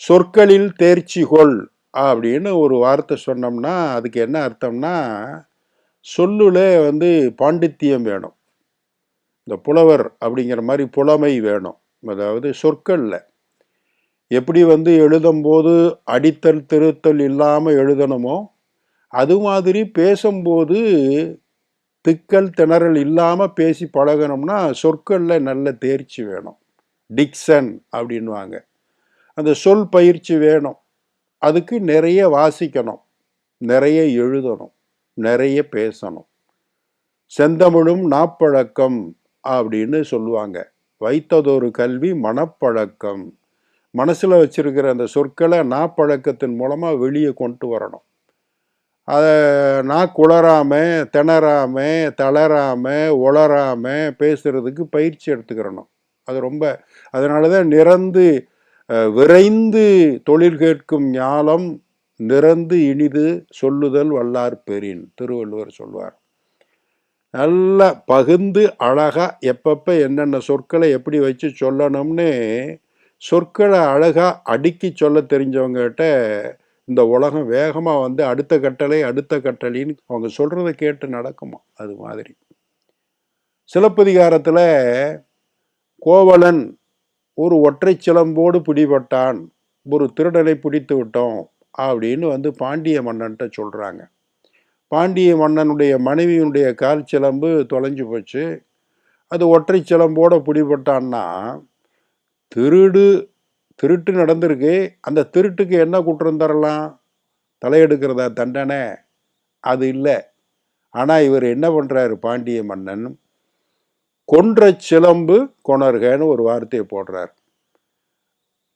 சொற்களில் தேர்ச்சி கொள் அப்படின்னு ஒரு வார்த்தை சொன்னோம்னா அதுக்கு என்ன அர்த்தம்னா சொல்லுல வந்து பாண்டித்தியம் வேணும். இந்த புலவர் அப்படிங்கிற மாதிரி புலமை வேணும். அதாவது சொற்களில். எப்படி வந்து எழுதும்போது அடித்தல் திருத்தல் இல்லாமல் எழுதணுமோ அது மாதிரி பேசும்போது திக்கல் திணறல் இல்லாமல் பேசி பழகணும்னா சொற்களில் நல்ல தேர்ச்சி வேணும். டிக்சன் அப்படின்வாங்க அந்த சொல் பயிற்சி வேணும். அதுக்கு நிறைய வாசிக்கணும். நிறைய எழுதணும். நிறைய பேசணும். செந்தமிழும் நாப்பழக்கம் அப்படின்னு சொல்லுவாங்க. வைத்ததொரு கல்வி மனப்பழக்கம். மனசில் வச்சிருக்கிற அந்த சொற்களை நாப்பழக்கத்தின் மூலமாக வெளியே கொண்டு வரணும். அதை நான் குளராமல் திணறாம தளராமல் உளராமல் பேசுகிறதுக்கு பயிற்சி எடுத்துக்கிறணும். அது ரொம்ப அதனால தான் நிறந்து விரைந்து தொழில் கேட்கும் ஞாலம் நிறந்து இனிது சொல்லுதல் வல்லார் பெறின் திருவள்ளுவர் சொல்வார். நல்லா பகுந்து அழகா எப்பப்ப என்னென்ன சொற்களை எப்படி வச்சு சொல்லணும்னு சொற்களை அழகா அடுக்கி சொல்ல தெரிஞ்சவங்ககிட்ட இந்த உலகம் வேகமாக வந்து அடுத்த கட்டளை அடுத்த கட்டளைன்னு அவங்க சொல்கிறத கேட்டு நடக்குமா? அது மாதிரி. சிலப்பதிகாரத்தில் கோவலன் ஒரு ஒற்றை சிலம்போடு பிடிபட்டான். ஒரு திருடனை பிடித்து விட்டோம் அப்படின்னு வந்து பாண்டிய மன்னன்ட்ட சொல்கிறாங்க பாண்டிய மன்னனுடைய மனைவியினுடைய கால் சிலம்பு தொலைஞ்சு போச்சு. அது ஒற்றை சிலம்போடு பிடிபட்டான்னா திருடு திருட்டு நடந்திருக்கு. அந்த திருட்டுக்கு என்ன குற்றம் தரலாம்? தலையெடுக்கிறதா தண்டனை? அது இல்லை. ஆனால் இவர் என்ன பண்ணுறாரு பாண்டிய மன்னன்? கொன்ற சிலம்பு கொணர்கன்னு ஒரு வார்த்தையை போடுறார்.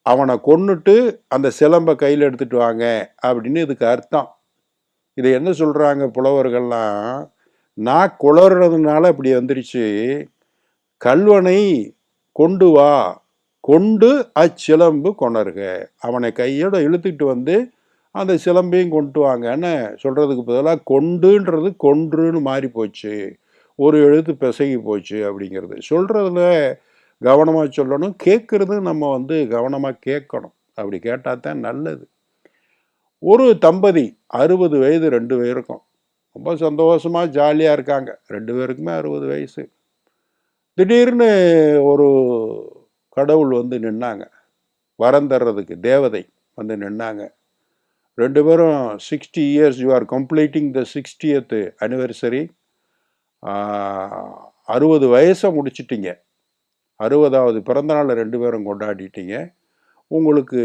அவனை கொன்னுட்டு அந்த சிலம்பை கையில் எடுத்துட்டு வாங்க அப்படின்னு இதுக்கு அர்த்தம். இது என்ன சொல்கிறாங்க புலவர்கள்லாம்? நான் குளறதுனால இப்படி வந்துருச்சு. கல்வனை கொண்டு வா. கொண்டு அச்சிலம்பு கொணர்க. அவனை கையோட இழுத்துக்கிட்டு வந்து அந்த சிலம்பையும் கொண்டு வாங்கன்னு சொல்கிறதுக்கு பதிலாக கொண்டுன்றது கொன்றுன்னு மாறி போச்சு ஒரு எழுத்து பிசகி போச்சு அப்படிங்கிறது. சொல்கிறதுல கவனமாக சொல்லணும். கேட்குறது நம்ம வந்து கவனமாக கேட்கணும். அப்படி கேட்டால் தான் நல்லது. ஒரு தம்பதி அறுபது வயது ரெண்டு பேருக்கும். ரொம்ப சந்தோஷமாக ஜாலியாக இருக்காங்க. ரெண்டு பேருக்குமே அறுபது வயசு. திடீர்னு ஒரு கடவுள் வந்து நின்னாங்க. வரம் தர்றதுக்கு தேவதை வந்து நின்னாங்க. ரெண்டு பேரும் sixty years you are completing the sixtieth anniversary அறுபது வயசை முடிச்சிட்டிங்க. அறுபதாவது பிறந்தநாளில் ரெண்டு பேரும் கொண்டாடிட்டீங்க. உங்களுக்கு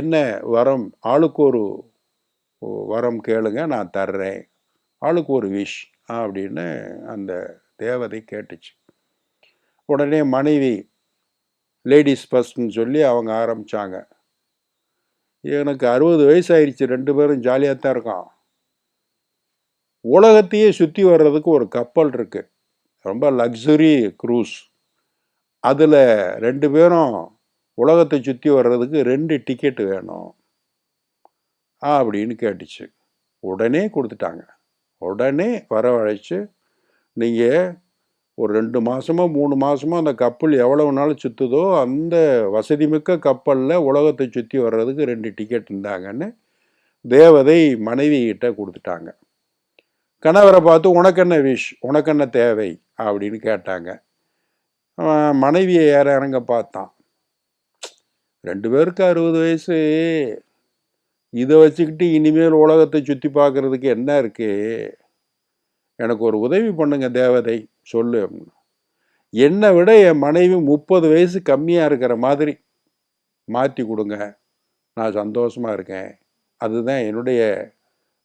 என்ன வரம் ஆளுக்கு ஒரு வரம் கேளுங்க நான் தர்றேன். ஆளுக்கு ஒரு விஷ் அப்படின்னு அந்த தேவதை கேட்டுச்சு. உடனே மனைவி லேடிஸ் ஃபர்ஸ்ட்னு சொல்லி அவங்க ஆரம்பித்தாங்க எனக்கு அறுபது வயசு ஆயிடுச்சு ரெண்டு பேரும் ஜாலியாக தான் இருக்கான் உலகத்தையே சுற்றி வர்றதுக்கு ஒரு கப்பல் இருக்குது ரொம்ப லக்ஸுரி க்ரூஸ் அதில் ரெண்டு பேரும் உலகத்தை சுற்றி வர்றதுக்கு ரெண்டு டிக்கெட்டு வேணும். அப்படின்னு கேட்டுச்சு. உடனே கொடுத்துட்டாங்க. உடனே வரவழைச்சு நீங்கள் ஒரு ரெண்டு மாதமோ மூணு மாதமோ அந்த கப்பல் எவ்வளவு நாள் சுற்றுதோ அந்த வசதிமிக்க கப்பலில் உலகத்தை சுற்றி வர்றதுக்கு ரெண்டு டிக்கெட் இருந்தாங்கன்னு தேவதை மனைவி கிட்ட கொடுத்துட்டாங்க. கணவரை பார்த்து உனக்கு என்ன விஷ் உனக்கு என்ன தேவை? அப்படின்னு கேட்டாங்க. மனைவியை ஏற இறங்க பார்த்தான். ரெண்டு பேருக்கு அறுபது வயசு. இதை வச்சுக்கிட்டு இனிமேல் உலகத்தை சுற்றி பார்க்கறதுக்கு என்ன இருக்கு? எனக்கு ஒரு உதவி பண்ணுங்க தேவதை. சொல்லு அப்படின்னு. என்னை விட என் மனைவி முப்பது வயசு கம்மியாக இருக்கிற மாதிரி மாற்றி கொடுங்க. நான் சந்தோஷமாக இருக்கேன். அதுதான் என்னுடைய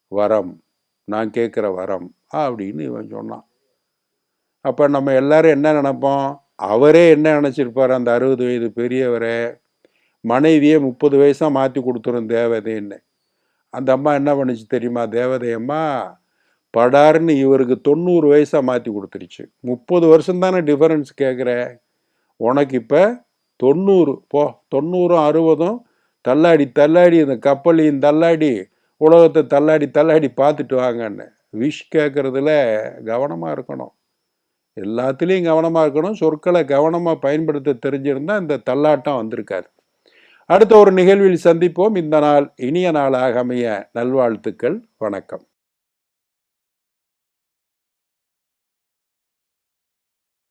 வரம். நான் கேட்குற வரம் அப்படின்னு இவன் சொன்னான். அப்போ நம்ம எல்லாரும் என்ன நினப்போம்? அவரே என்ன நினச்சிருப்பார்? அந்த அறுபது வயது பெரியவரே மனைவியே முப்பது வயசாக மாற்றி கொடுத்துரும் தேவதைன்னு. அந்த அம்மா என்ன பண்ணுச்சு தெரியுமா? தேவதை அம்மா படார்னு இவருக்கு தொண்ணூறு வயசாக மாற்றி கொடுத்துருச்சு. முப்பது வருஷம் தானே டிஃபரன்ஸ் கேட்குற உனக்கு இப்போ தொண்ணூறு. போ தொண்ணூறும் அறுபதும் தள்ளாடி தள்ளாடி இந்த கப்பலையும் தள்ளாடி உலகத்தை தள்ளாடி தள்ளாடி பார்த்துட்டு வாங்கன்னு. விஷ் கேட்குறதுல கவனமாக இருக்கணும். எல்லாத்துலேயும் கவனமாக இருக்கணும். சொற்களை கவனமாக பயன்படுத்த தெரிஞ்சிருந்தால் இந்த தள்ளாட்டம் வந்திருக்காது. அடுத்த ஒரு நிகழ்வில் சந்திப்போம். இந்த நாள் இனிய நாளாக அமைய நல்வாழ்த்துக்கள். வணக்கம்.